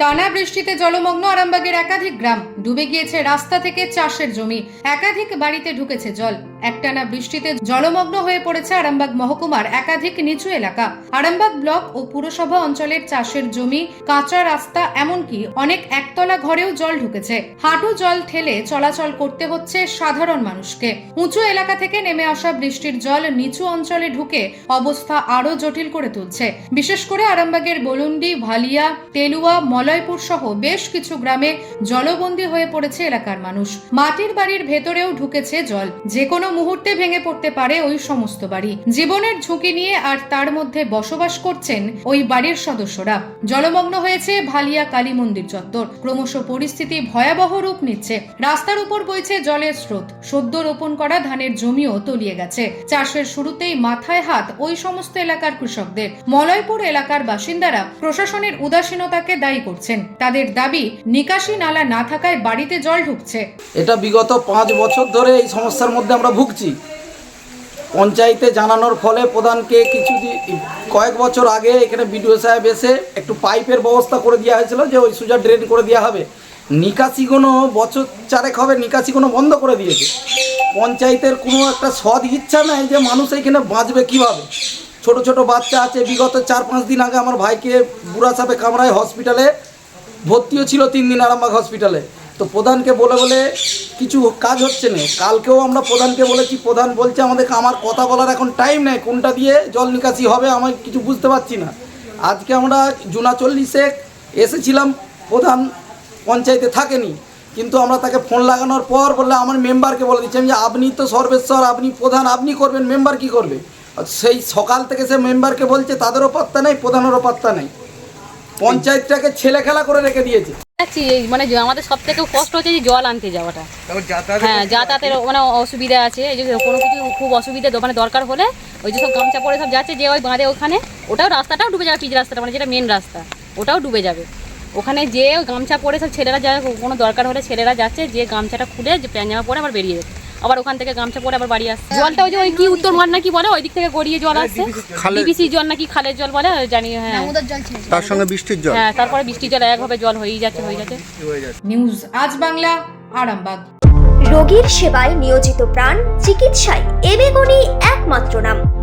টানা বৃষ্টিতে জলমগ্ন আরামবাগের একাধিক গ্রাম ডুবে গিয়েছে রাস্তা থেকে চাষের জমি। একাধিক বাড়িতে ঢুকেছে জল। একটানা বৃষ্টিতে জলমগ্ন হয়ে পড়েছে আরামবাগ মহকুমার একাধিক নিচু এলাকা। আরামবাগ ব্লক ও পুরসভা অঞ্চলের চাষের জমি, কাঁচা রাস্তা, এমনকি অনেক একতলা ঘরেও জল ঢুকেছে। হাঁটু জল ঠেলে চলাচল করতে হচ্ছে সাধারণ মানুষকে। উঁচু এলাকা থেকে নেমে আসা বৃষ্টির জল নিচু অঞ্চলে ঢুকে অবস্থা আরও জটিল করে তুলছে। বিশেষ করে আরামবাগের বলুন্ডি, ভালিয়া, তেলুয়া, মলয়পুর সহ বেশ কিছু গ্রামে জলবন্দী হয়ে পড়েছে এলাকার মানুষ। মাটির বাড়ির ভেতরেও ঢুকেছে জল। যে কোনো মুহূর্তে ভেঙে পড়তে পারে ওই সমস্ত বাড়ি। জীবনের ঝুঁকি নিয়ে আর তার মধ্যে বসবাস করছেন ওই বাড়ির সদস্যরা। জলমগ্ন হয়েছে ভালিয়া কালী মন্দির চত্বর। ক্রমশ পরিস্থিতি ভয়াবহ রূপ নিচ্ছে। রাস্তার উপর বইছে জলের স্রোত। সদ্য রোপণ করা ধানের জমিও তলিয়ে গেছে। চাষের শুরুতেই মাথায় হাত ওই সমস্ত এলাকার কৃষকদের। মলয়পুর এলাকার বাসিন্দারা প্রশাসনের উদাসীনতাকে দায়ী করছেন। তাদের দাবি, নিকাশি নালা না থাকায় বাড়িতে জল ঢুকছে। এটা বিগত পাঁচ বছর ধরে এই সমস্যার মধ্যে আমরা ভুগছি। পঞ্চায়েতে জানানোর ফলে প্রধানকে কিছু কয়েক বছর আগে এখানে বিডিও সাহেব এসে একটু পাইপের ব্যবস্থা করে দেওয়া হয়েছিল যে ওই সুজা ড্রেন করে দেওয়া হবে। নিকাশি কোনো বছর চারেক হবে নিকাশি কোনো বন্ধ করে দিয়েছে। পঞ্চায়েতের কোনো একটা সৎ ইচ্ছা নাই যে মানুষ এখানে বাঁচবে কীভাবে। ছোট ছোট বাচ্চা আছে, বিগত চার পাঁচ দিন আগে আমার ভাইকে বুড়া সাপে কামড়ায় হসপিটালে ভর্তিও ছিল, তিন দিন আরামবাগ হসপিটালে। তো প্রধানকে বলে বলে কিছু কাজ হচ্ছে না। কালকেও আমরা প্রধানকে বলেছি, প্রধান বলছে আমাদেরকে আমার কথা বলার এখন টাইম নেই, কোনটা দিয়ে জল নিকাশি হবে আমি কিছু বুঝতে পারছি না। আজকে আমরা জুনা চল্লিশে এসেছিলাম, প্রধান পঞ্চায়েতে থাকেনি, কিন্তু আমরা তাকে ফোন লাগানোর পর বললে আমার মেম্বারকে বলে দিচ্ছি যে আপনি তো সর্বেশ্বর, আপনি প্রধান, আপনি করবেন মেম্বার কি করবে? সেই সকাল থেকে সে মেম্বারকে বলছে, তাদেরও পাত্তা নেই, প্রধানেরও পাত্তা নেই। পঞ্চায়েতটাকে ছেলে খেলা করে রেখে দিয়েছে। মানে আমাদের সব থেকে কষ্ট হচ্ছে যে জল আনতে যাওয়াটা। হ্যাঁ যাতায়াতের মানে অসুবিধা আছে এই যে কোনো কিছু খুব অসুবিধা মানে দরকার হলে ওই যে সব গামছা পরে সব যাচ্ছে যে ওই বাঁধে ওখানে ওটাও রাস্তাটাও ডুবে যাবে পিচ রাস্তাটা মানে যেটা মেন রাস্তা ওটাও ডুবে যাবে। ওখানে যে গামছা পরে সব ছেলেরা যায় কোনো দরকার হলে ছেলেরা যাচ্ছে যে গামছাটা খুলে যে প্যান্ট জামা পরে আবার বেরিয়ে যাচ্ছে। আবার ওখান থেকে গামছা পরে আবার বাড়ি আসছে। জলটা ওই যে ওই কি উত্তর মাঠ নাকি বলে? ওই দিক থেকে গড়িয়ে জল আসছে। বিবিসি জল নাকি খালের জল বলে? জানি হ্যাঁ। তার সঙ্গে বৃষ্টির জল। হ্যাঁ তারপরে বৃষ্টির জল একভাবে জল হয়েই যাচ্ছে হয়ে যাচ্ছে। নিউজ আজ বাংলা আরামবাগ। রোগীর সেবায় নিয়োজিত প্রাণ চিকিৎসায় এবেগুনি একমাত্র নাম।